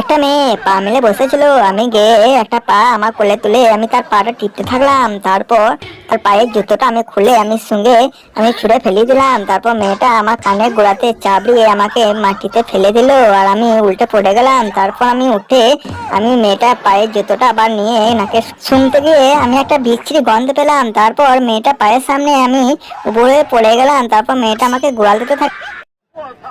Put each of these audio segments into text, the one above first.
একটা মেয়ে, পা মেলে বসেছিল, আমি গিয়ে একটা পা আমার কোলে তুলে আমি তার পাটা টিপতে থাকলাম। তারপর তার পায়ের জুতোটা আমি খুলে আমি সঙ্গে আমি ছুঁড়ে ফেলে দিলাম। তারপর মেয়েটা আমার কানের গোড়াতে চাবড়িয়ে আমাকে মাটিতে ফেলে দিল আর আমি উল্টে পড়ে গেলাম। তারপর আমি উঠে আমি মেয়েটা পায়ের জুতোটা আবার নিয়ে নাকে শুনতে গিয়ে আমি একটা বিচ্ছিরি গন্ধ পেলাম। তারপর মেয়েটা পায়ের সামনে আমি উপরে পড়ে গেলাম। তারপর মেয়েটা আমাকে গোড়াল দিতে থাক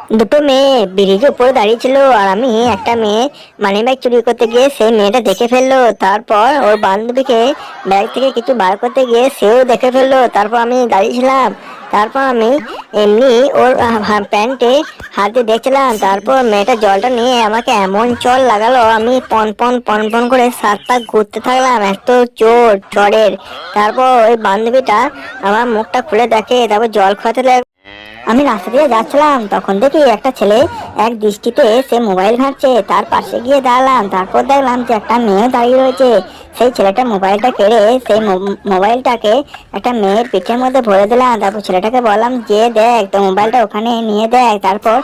দুটো মেয়ে, ব্রিজের উপরে দাঁড়িয়ে ছিল আর আমি একটা মেয়ে। মানি ব্যাগ চুরি করতে গিয়ে সেই মেয়েটা দেখে ফেলল। তারপর ওর বান্ধবীকে ব্যাগ থেকে কিছু বার করতে গিয়ে সেও দেখে ফেলল। তারপর আমি দাঁড়িয়েছিলাম তারপর আমি এমনি ওর প্যান্টে হাতে দেখছিলাম। তারপর মেয়েটা জলটা নিয়ে আমাকে এমন চল লাগালো। আমি পন পন পন পন করে সাত পাক ঘুরতে থাকলাম। এত চোর চড়ের তারপর ওই বান্ধবীটা আমার মুখটা খুলে দেখে, তারপর জল খাওয়াতে আমি রাস্তা দিয়ে যাচ্ছিলাম, তখন দেখি একটা ছেলে এক দৃষ্টিতে সে মোবাইল ঘাঁটছে। তার পাশে গিয়ে দাঁড়ালাম, তারপর দেখলাম যে একটা মেয়ে দাঁড়িয়ে রয়েছে। সেই ছেলেটা মোবাইলটা কেড়ে সেই মোবাইলটাকে একটা মেয়ের পিঠের মধ্যে ভরে দিলাম। তারপর ছেলেটাকে বললাম যে দেখ তো মোবাইলটা ওখানে নিয়ে দেখ। তারপর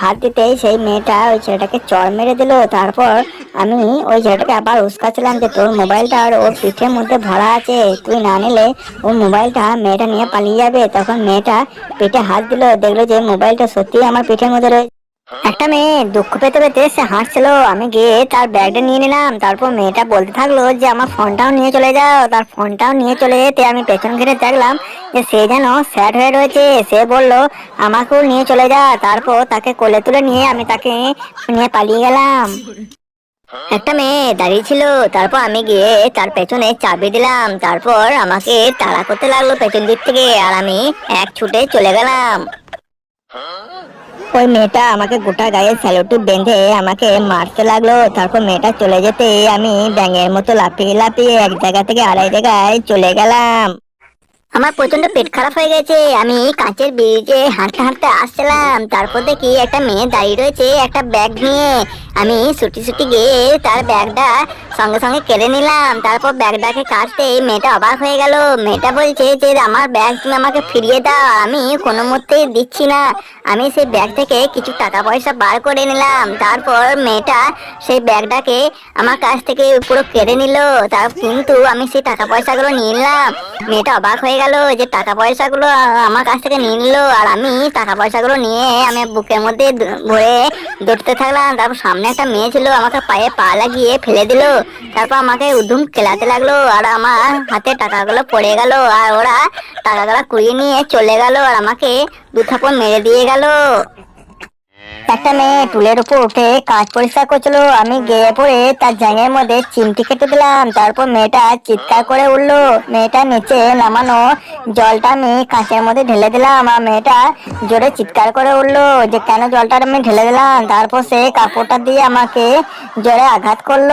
হাত দিতেই সেই মেয়েটা ওই ছেলেটাকে চড় মেরে দিল। তারপর আমি ওই ছেলেটাকে আবার উস্কাছিলাম যে তোর মোবাইলটা আর ওর পিঠের মধ্যে ভরা আছে। তুই না নিলে ওর মোবাইলটা মেয়েটা নিয়ে পালিয়ে যাবে। তখন মেয়েটা পিঠে হাত দিল, দেখল যে মোবাইলটা সত্যি আমার পিঠের মধ্যে রয়েছে একটা মেয়ে দুঃখ পেতে পেতে সে হাসছিল। আমি গিয়ে তার ব্যাগটা নিয়ে নিলাম। তারপর মেয়েটা বলতে থাকল যে, আমার ফোনটাও নিয়ে চলে যাও। তার ফোনটাও নিয়ে চলে যেতে আমি পেছন ঘিরে দেখলাম যে, সে যেন স্যাড হয়ে রয়েছে। সে বলল, আমাকেও নিয়ে চলে যা। তারপর তাকে কোলে তুলে নিয়ে আমি তাকে নিয়ে পালিয়ে গেলাম। একটা মেয়ে দাঁড়িয়ে ছিল, তারপর আমি গিয়ে তার পেছনে চাবি দিলাম, তারপর আমাকে তাড়া করতে লাগল পেছন দিক থেকে আর আমি এক ছুটে চলে গেলাম। ওই মেয়েটা আমাকে গোটা গায়ে স্যালোটি বেঁধে আমাকে মারতে লাগল, তারপর মেয়েটা চলে যেতে আমি ব্যাঙের মতো লাফিয়ে লাফিয়ে এক জায়গা থেকে আড়াই জায়গায় চলে গেলাম। আমার প্রচণ্ড পেট খারাপ হয়ে গেছে, আমি কাঁচের ব্রিজে হাঁটতে হাঁটতে আসছিলাম, তারপর দেখি একটা মেয়ে দাঁড়িয়ে রয়েছে একটা ব্যাগ নিয়ে। আমি ছুটি ছুটি গিয়ে তার ব্যাগটা সঙ্গে সঙ্গে কেড়ে নিলাম। তারপর ব্যাগটাকে কাটতে মেয়েটা অবাক হয়ে গেল। মেয়েটা বলছে যে, আমার ব্যাগ তুমি আমাকে ফিরিয়ে দাও, আমি কোনো মতেই দিচ্ছি না। আমি সেই ব্যাগ থেকে কিছু টাকা পয়সা বার করে নিলাম। তারপর মেয়েটা সেই ব্যাগটাকে আমার কাছ থেকে পুরো কেড়ে নিল। তার কিন্তু আমি সেই টাকা পয়সাগুলো নিয়ে নিলাম। মেয়েটা অবাক হয়ে গেল যে, টাকা পয়সাগুলো আমার কাছ থেকে নিয়ে নিল, আর আমি টাকা পয়সাগুলো নিয়ে আমি বুকের মধ্যে ভরে দৌড়তে থাকলাম। তারপর সামনে একটা মেয়ে ছিল, আমাকে পায়ে পা লাগিয়ে ফেলে দিল। তারপর আমাকে উধুম খেলাতে লাগল আর আমার হাতে টাকাগুলো পড়ে গেল আর ওরা টাকাগুলো কুড়িয়ে নিয়ে চলে গেল আর আমাকে দু মেরে দিয়ে গেল। একটা মেয়ে টুলের উপর উঠে কাজ পরিষ্কার করছিল। আমি গিয়ে পড়ে তার জাঙের মধ্যে চিমটি কেটে দিলাম। তারপর মেয়েটা চিৎকার করে উঠল। মেয়েটা নিচে নামানো জলটা আমি কাঁচের মধ্যে ঢেলে দিলাম আর মেয়েটা জোরে চিৎকার করে উঠল যে, কেন জলটা আমি ঢেলে দিলাম? তারপর সে কাপড়টা দিয়ে আমাকে জোরে আঘাত করল।